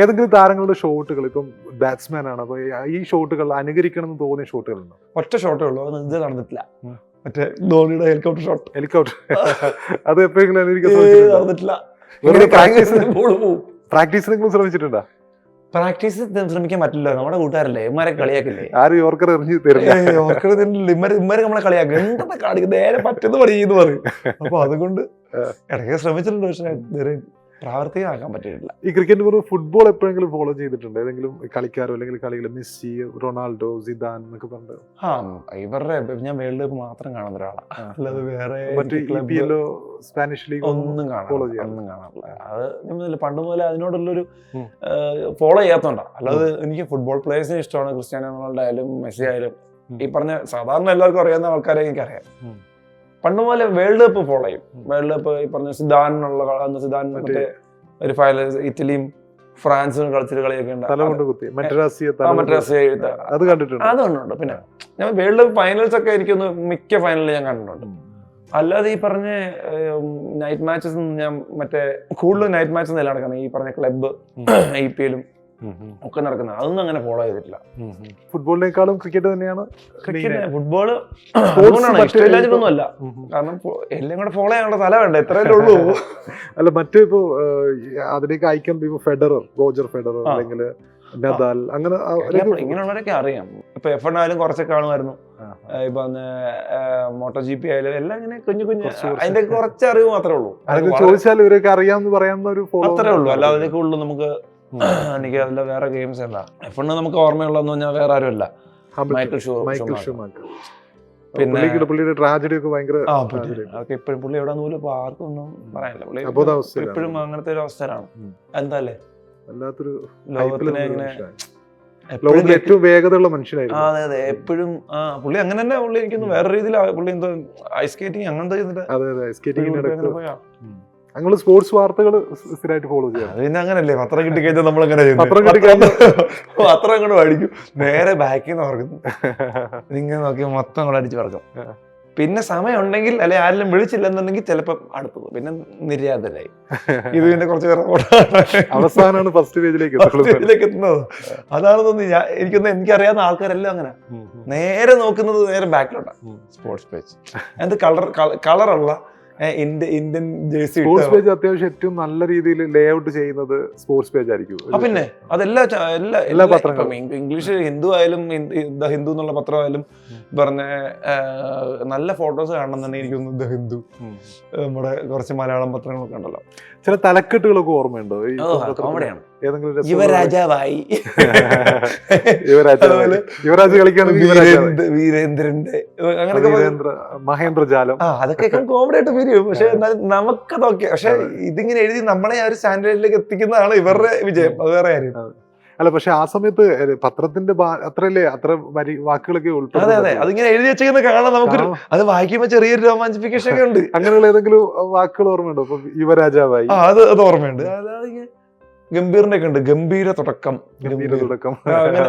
ഏതെങ്കിലും താരങ്ങളുടെ ഷോട്ടുകൾ ഇപ്പം ബാറ്റ്സ്മാൻ ആണ്. അപ്പൊ ഈ ഷോട്ടുകൾ അനുകരിക്കണം എന്ന് തോന്നിയ ഷോട്ടുകളുണ്ടോ? ഒറ്റ ഷോട്ടേ ഉള്ളൂ. അത് ഇത് നടന്നിട്ടില്ല. മറ്റേ ധോണിയുടെ ഹെലികോപ്റ്റർ ഷോട്ട് ഹെലികോപ്റ്റർ അത് എപ്പോഴെങ്കിലും അനുകരിക്കാൻ? നടന്നിട്ടില്ല. പ്രാക്ടീസിനെങ്കിലും ശ്രമിച്ചിട്ടുണ്ടോ? പ്രാക്ടീസ് ശ്രമിക്കാൻ പറ്റില്ല. നമ്മുടെ കൂട്ടുകാരല്ലേ ഇമാരെ കളിയാക്കില്ലേ? ആരും യോർക്കർ എറിഞ്ഞു തരില്ല. ഇമ്മാര് ഇമ്മാര് നമ്മളെ കളിയാക്കും. എന്താ കാണിക്കും നേരെ പറ്റുന്ന പണി എന്ന് പറയും. അപ്പൊ അതുകൊണ്ട് ഇടയ്ക്ക് ശ്രമിച്ചിട്ടുണ്ട് പക്ഷെ പ്രാവർത്തികമാക്കാൻ പറ്റിയിട്ടില്ല. ഈ ക്രിക്കറ്റ് പുറമെ ഫുട്ബോൾ എപ്പോഴെങ്കിലും ഫോളോ ചെയ്തിട്ടുണ്ട്? ഏതെങ്കിലും കളിക്കാരോ അല്ലെങ്കിൽ കളികൾ മെസ്സി റൊണാൾഡോ സിദാൻ എന്നൊക്കെ പറഞ്ഞിട്ട് ആ ഇവരുടെ ഞാൻ വേൾഡ് കപ്പ് മാത്രം കാണുന്ന ഒരാളാണ് അല്ലാതെ വേറെ മറ്റേ സ്പാനിഷ് ലീഗ് ഒന്നും follow കാണാറില്ല. ചെയ്യാറില്ല. ഒന്നും കാണാറില്ല. അത് നമ്മൾ പണ്ട് മുതലേ അതിനോടുള്ളൊരു. ഫോളോ ചെയ്യാത്തോണ്ടാ. അല്ലാതെ എനിക്ക് ഫുട്ബോൾ പ്ലേയേഴ്സിനെ ഇഷ്ടമാണ്. ക്രിസ്ത്യാനോ റൊണാൾഡോ ആയാലും മെസ്സി ആയാലും ഈ പറഞ്ഞ സാധാരണ എല്ലാവർക്കും അറിയാവുന്ന ആൾക്കാരെ എനിക്കറിയാം. പണ്ട് പോലെ വേൾഡ് കപ്പ് ഫോളോ ചെയ്യും. വേൾഡ് കപ്പ് ഈ പറഞ്ഞ സിദാനുള്ള അന്ന് സിദാൻ മറ്റേ ഒരു ഫൈനൽ ഇറ്റലിയും ഫ്രാൻസും കളിച്ചിട്ട് കളിയൊക്കെ ഉണ്ട്. അത് കണ്ടിട്ടുണ്ട്. പിന്നെ ഞാൻ വേൾഡ് കപ്പ് ഫൈനൽസ് ഒക്കെ എനിക്കൊന്ന് മിക്ക ഫൈനലിൽ ഞാൻ കണ്ടിട്ടുണ്ട്. അല്ലാതെ ഈ പറഞ്ഞ നൈറ്റ് മാച്ചസ് ഞാൻ മറ്റേ കൂടുതൽ നൈറ്റ് മാച്ചസ് നിലനിൽക്കുന്നത് ഈ പറഞ്ഞ ക്ലബ്ബ്. ഐ പി എല്ലും ഒക്കെ നടക്കുന്നത്. അതൊന്നും അങ്ങനെ ഫോളോ ചെയ്തിട്ടില്ല. ഫുട്ബോളിനേക്കാളും ക്രിക്കറ്റ് തന്നെയാണ് ക്രിക്കറ്റ് ഇഷ്ടമില്ലാഞ്ഞിട്ടൊന്നും അല്ല. കാരണം എല്ലാം കൂടെ ഫോളോ ചെയ്യാനുള്ള സ്ഥലം വേണ്ട? എത്രയല്ലേ ഉള്ളൂ. അല്ല മറ്റു ഇപ്പോ അതിലേക്ക് അയക്കാൻ ഇപ്പൊ ഫെഡറർ റോജർ ഫെഡറർ അല്ലെങ്കിൽ നദാൽ അങ്ങനെ ഇങ്ങനെയുള്ളവരൊക്കെ അറിയാം. ഇപ്പൊ എഫ് എണ്ണായാലും കുറച്ചൊക്കെ കാണുമായിരുന്നു ഇപ്പൊ മോട്ടോ ജി പി ആയാലും എല്ലാം ഇങ്ങനെ കുഞ്ഞു കുഞ്ഞു. അതിന്റെ കുറച്ച്. അറിവ് മാത്രമേ ഉള്ളൂ. ചോദിച്ചാൽ ഇവരൊക്കെ അറിയാമെന്ന് പറയാവുന്ന ഒരു അത്രേ ഉള്ളൂ. അല്ലാതെ ഉള്ളൂ നമുക്ക്. എനിക്ക് അതിലെ വേറെ ഗെയിംസ് അല്ല എഫ് എണ്ണ് നമുക്ക് ഓർമ്മയുള്ളതെന്ന് പറഞ്ഞാൽ വേറെ ആരുമല്ല. മൈക്കിൾ ഷൂ മൈക്കിൾ ഷൂമാക്കർ. പിന്നെ- പുള്ളിയുടെ ട്രാജഡി ഒക്കെ ഭയങ്കര ആ അതൊക്കെ ഇപ്പോഴും പുള്ളി എവിടെ പോലും ഇപ്പൊ ആർക്കും ഒന്നും പറയാനില്ല. പുള്ളി ഇപ്പോഴും അങ്ങനത്തെ ഒരു അവസ്ഥയിലാണ്. എന്താല്ലേ? വല്ലാത്തൊരു ലോകത്തിനെ hype-ലുള്ള ഇങ്ങനെ എപ്പോഴും ലോകത്തിലെ ഏറ്റവും വേഗതയുള്ള മനുഷ്യനായിരുന്നു. അതെ അതെ. എപ്പോഴും ആ പുള്ളി അങ്ങനെ തന്നെ പുള്ളി എനിക്കൊന്നും വേറെ രീതിയിൽ പുള്ളി എന്തോ ഐസ് സ്കേറ്റിംഗ് അങ്ങനത്തെ ചെയ്തിട്ട് അതെ. അതെ. ഞങ്ങൾ സ്പോർട്സ് വാർത്തകൾ സ്ഥിരമായിട്ട് ഫോളോ ചെയ്യാം പിന്നെ അങ്ങനല്ലേ പത്രം കിട്ടി കഴിഞ്ഞാൽ നമ്മൾ അങ്ങനെ പത്രം കിട്ടിക്കഴിഞ്ഞാൽ- പത്രം അങ്ങോട്ട് മേടിക്കും. നേരെ ബാക്കിൽ നിന്ന് പറക്കും. ഇങ്ങനെ നോക്കി മൊത്തം കൂടെ അടിച്ചു പറക്കും. പിന്നെ സമയം ഉണ്ടെങ്കിൽ അല്ലെ ആരെങ്കിലും വിളിച്ചില്ലെന്നുണ്ടെങ്കിൽ ചിലപ്പോൾ അടുത്തത് പിന്നെ നിര്യാതരായി. ഇത് പിന്നെ കുറച്ച് അവസാനമാണ് ഫസ്റ്റ് പേജിലേക്ക് പേജിലേക്ക് എത്തുന്നത്. അതാണ് തോന്നി ഞാൻ എനിക്കൊന്ന് എനിക്കറിയാവുന്ന ആൾക്കാരെല്ലാം അങ്ങനെ. നേരെ നോക്കുന്നത് നേരെ ബാക്കിലോട്ടാണ് സ്പോർട്സ് പേജ് അത് കളർ കളറുള്ള ഇന്ത്യൻ ജേഴ്സി സ്പോർട്സ് പേജ് അത്യാവശ്യം ഏറ്റവും നല്ല രീതിയിൽ ലേ ഔട്ട് ചെയ്യുന്നത് സ്പോർട്സ് പേജ് ആയിരിക്കും. പിന്നെ അതെല്ലാ എല്ലാ എല്ലാ പത്രങ്ങളും. ഇംഗ്ലീഷ് ഹിന്ദു ആയാലും ദ ഹിന്ദു എന്നുള്ള പത്രമായാലും. പറഞ്ഞ നല്ല ഫോട്ടോസ് കാണണം തന്നെ എനിക്ക് ദ ഹിന്ദു. നമ്മുടെ കുറച്ച് മലയാളം പത്രങ്ങളൊക്കെ ഉണ്ടല്ലോ. ചില തലക്കെട്ടുകളൊക്കെ ഓർമ്മയുണ്ടോ? കോമഡിയാണ് ഏതെങ്കിലും യുവരാജാവായി യുവരാജ് അതുപോലെ യുവരാജ് കളിക്കുകയാണെങ്കിൽ യുവരാജ് വീരേന്ദ്ര- വീരേന്ദ്രന്റെ അങ്ങനെയൊക്കെ പറയും. വീരേന്ദ്ര മഹേന്ദ്രജാലം ആ അതൊക്കെ കോമഡി ആയിട്ട് വരും. പക്ഷെ എന്നാലും നമുക്കതൊക്കെ പക്ഷെ ഇതിങ്ങനെ എഴുതി നമ്മളെ ആ ഒരു സ്റ്റാൻഡേർഡിലേക്ക് എത്തിക്കുന്നതാണ് ഇവരുടെ വിജയം. അത് വേറെ കാര്യം. അല്ല പക്ഷെ ആ സമയത്ത് പത്രത്തിന്റെ അത്രല്ലേ അത്ര വരി വാക്കുകളൊക്കെ അതെ അതെ. ഉൾപ്പെടുന്നത് അതിങ്ങനെ എഴുതി വെച്ചേക്കുന്ന കാണാൻ നമുക്ക്. അത് വായിക്കുമ്പോ ചെറിയൊരു രോമാഞ്ചിഫിക്കേഷൻ ഒക്കെ ഉണ്ട്. അങ്ങനെയുള്ള ഏതെങ്കിലും വാക്കുകൾ ഓർമ്മയുണ്ടോ? ഇപ്പൊ യുവരാജാവായി അത് അത് ഓർമ്മയുണ്ട്. അതായത് ഗംഭീറിന്റെ ഒക്കെ ഉണ്ട് ഗംഭീര തുടക്കം. ഗംഭീര തുടക്കം. അങ്ങനെ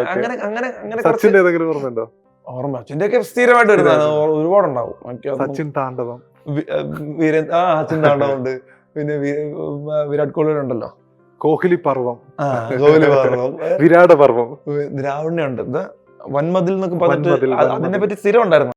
അങ്ങനെ അങ്ങനെ സച്ചിന്റെ ഏതെങ്കിലും ഓർമ്മയുണ്ടോ? ഓർമ്മ. അച്ഛന്റെ ഒക്കെ സ്ഥിരമായിട്ട് വരുന്നതാണ് ഒരുപാടുണ്ടാവും. സച്ചിൻ താണ്ഡവം. വീരൻ ആ, സച്ചിൻ താണ്ഡവം ഉണ്ട് പിന്നെ വിരാട് കോഹ്ലി ഉണ്ടല്ലോ കോഹ്ലി പർവം. കോഹ്ലി പർവം. വിരാട് പർവം ദ്രാവണ്യ ഉണ്ട് എന്താ വൻമതിൽ എന്നൊക്കെ പറഞ്ഞിട്ട്. അതിനെ പറ്റി സ്ഥിരം ഉണ്ടായിരുന്നു